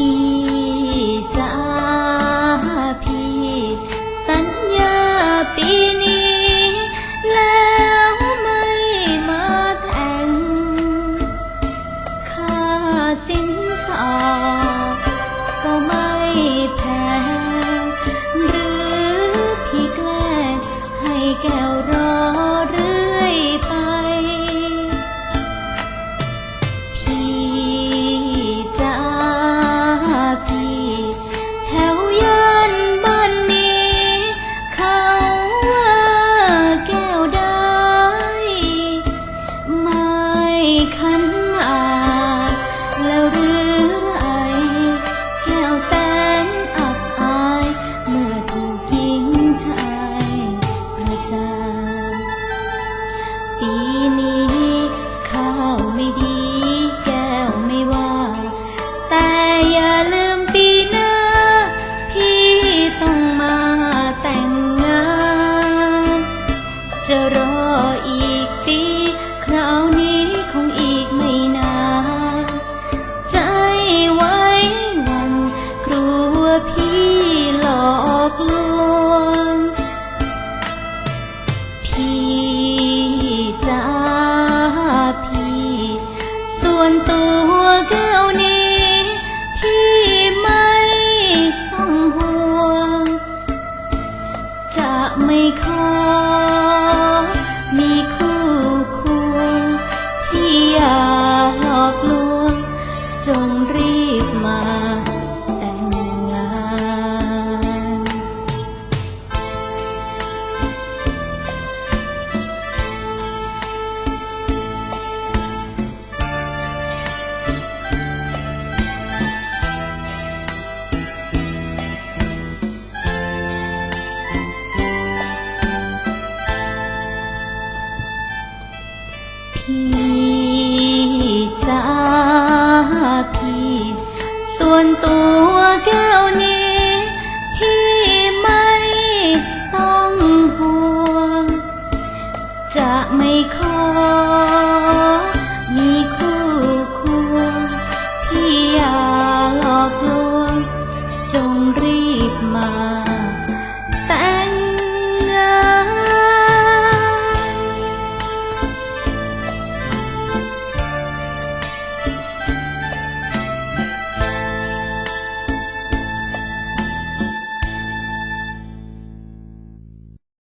พี่จ้พี่สัญญาปีนี้ แล้วไม่มาแต่ค่าสินสอด รออีกปี คราวนี้คงอีกไม่นาน ใจไว้วันกลัวพีหลอกลวง พีจาพีส่วนตัวก็ รีบมาแต่งงานพี่ ส่วนตัวแก้วนี้